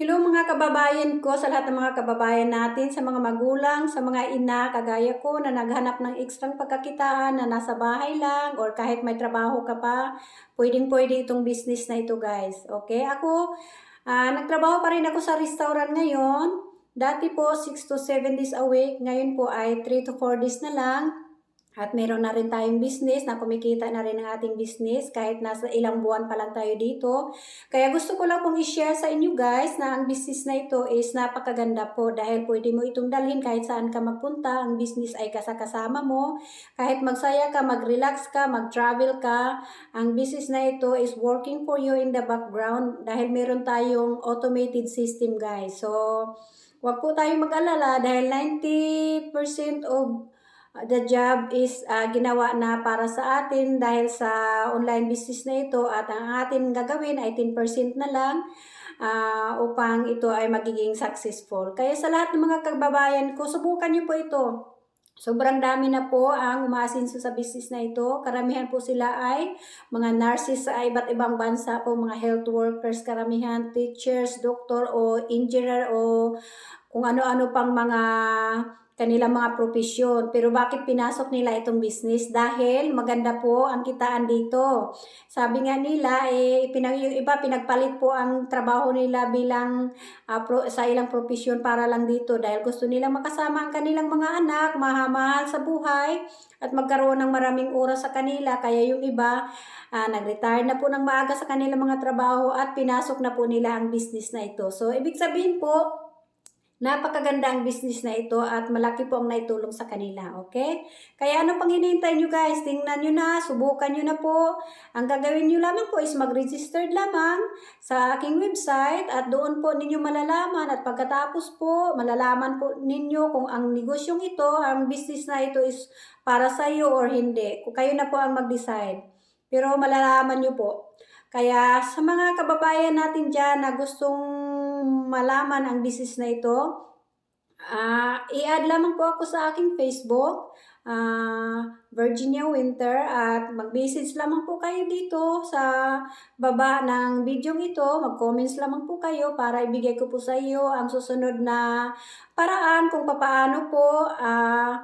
Hello mga kababayan ko, sa lahat ng mga kababayan natin, sa mga magulang, sa mga ina, kagaya ko na naghanap ng ekstrang pagkakitaan na nasa bahay lang or kahit may trabaho ka pa, pwedeng pwede itong business na ito guys. Okay, ako, ah, nagtrabaho pa rin ako sa restaurant ngayon. Dati po 6 to 7 days a week, ngayon po ay 3 to 4 days na lang. At meron na rin tayong business na kumikita na rin ang ating business kahit nasa ilang buwan pa lang tayo dito. Kaya gusto ko lang pong i-share sa inyo guys na ang business na ito is napakaganda po dahil pwede mo itong dalhin kahit saan ka magpunta. Ang business ay kasakasama mo. Kahit magsaya ka, mag-relax ka, mag-travel ka, ang business na ito is working for you in the background dahil meron tayong automated system guys. So, wag po tayong mag-alala dahil 90% of the job is uh, ginawa na para sa atin dahil sa online business na ito at ang atin gagawin ay 10% na lang uh, upang ito ay magiging successful. Kaya sa lahat ng mga kababayan ko, subukan niyo po ito. Sobrang dami na po ang umaasinso sa business na ito. Karamihan po sila ay mga nurses sa iba't ibang bansa po, mga health workers, karamihan teachers, doktor o engineer o kung ano-ano pang mga kanilang mga profesyon. Pero bakit pinasok nila itong business? Dahil maganda po ang kitaan dito. Sabi nga nila, eh, pinag, yung iba pinagpalit po ang trabaho nila bilang uh, pro, sa ilang profesyon para lang dito. Dahil gusto nilang makasama ang kanilang mga anak, mahamahal sa buhay, at magkaroon ng maraming oras sa kanila. Kaya yung iba, uh, nag-retire na po ng maaga sa kanilang mga trabaho at pinasok na po nila ang business na ito. So, ibig sabihin po, Napakaganda ang business na ito at malaki po ang naitulong sa kanila, okay? Kaya ano pang hinihintay nyo guys? Tingnan nyo na, subukan nyo na po. Ang gagawin nyo lamang po is mag-registered lamang sa aking website at doon po ninyo malalaman at pagkatapos po, malalaman po ninyo kung ang negosyong ito, ang business na ito is para sa iyo or hindi. Kung kayo na po ang mag-decide. Pero malalaman nyo po. Kaya sa mga kababayan natin dyan na gustong malaman ang business na ito, uh, i-add lamang po ako sa aking Facebook, uh, Virginia Winter, at mag-message lamang po kayo dito sa baba ng video ito, mag-comments lamang po kayo para ibigay ko po sa iyo ang susunod na paraan kung paano po uh,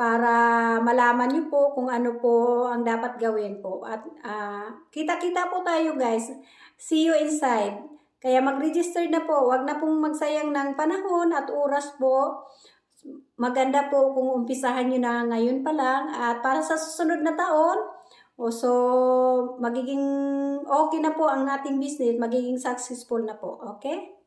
para malaman niyo po kung ano po ang dapat gawin po. At uh, kita-kita po tayo guys. See you inside. Kaya mag-register na po. Huwag na pong magsayang ng panahon at oras po. Maganda po kung umpisahan nyo na ngayon pa lang. At para sa susunod na taon, o so magiging okay na po ang ating business, magiging successful na po. Okay?